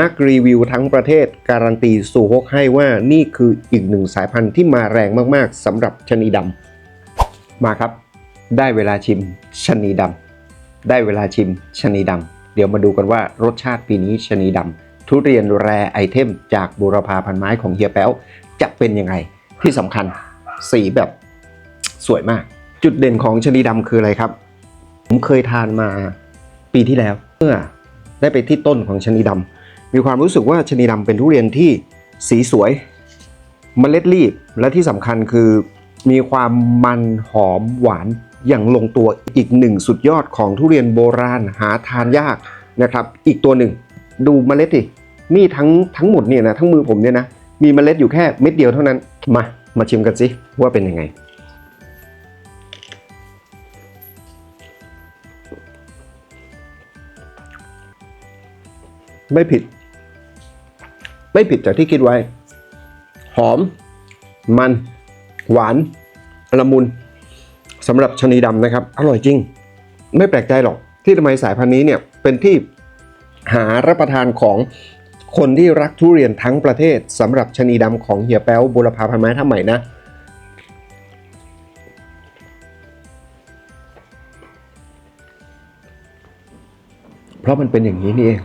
นักรีวิวทั้งประเทศการันตีสู่ฮกให้ว่านี่คืออีกหนึ่งสายพันธุ์ที่มาแรงมากๆสำหรับชนีดำมาครับ ได้เวลาชิมชนีดำได้เวลาชิมชนีดำเดี๋ยวมาดูกันว่ารสชาติปีนี้ชนีดำทุเรียนแรไอเทมจากบูรพาพันไม้ของเฮียแป๊วจะเป็นยังไงที่สำคัญสีแบบสวยมาก จุดเด่นของชนีดำคืออะไรครับ ผมเคยทานมาปีที่แล้วเมื่อได้ไปที่ต้นของชนีดำ มีความรู้สึกว่าชะนีดำเป็นทุเรียนที่สีสวยเมล็ดรีบและที่สำคัญคือมีความมันหอมหวานอย่างลงตัวอีกหนึ่งสุดยอดของทุเรียนโบราณหาทานยากนะครับ อีกตัวหนึ่ง ดูเมล็ดดินี่ทั้งทั้งหมดเนี่ยนะทั้งมือผมเนี่ยนะมีเมล็ดอยู่แค่เม็ดเดียวเท่านั้นมามาชิมกันสิว่าเป็นยังไงไม่ผิด ไม่ผิดจากที่คิดไว้ หอม มัน หวานละมุนสำหรับชนีดำนะครับ อร่อยจริง ไม่แปลกใจหรอก ที่ทำไมสายพันธุ์นี้เนี่ยเป็นที่หารับประทานของคนที่รักทุเรียนทั้งประเทศสำหรับชนีดำของเฮียแป๊วบุรพาพันไม้ท่าใหม่นะเพราะมันเป็นอย่างนี้นี่เอง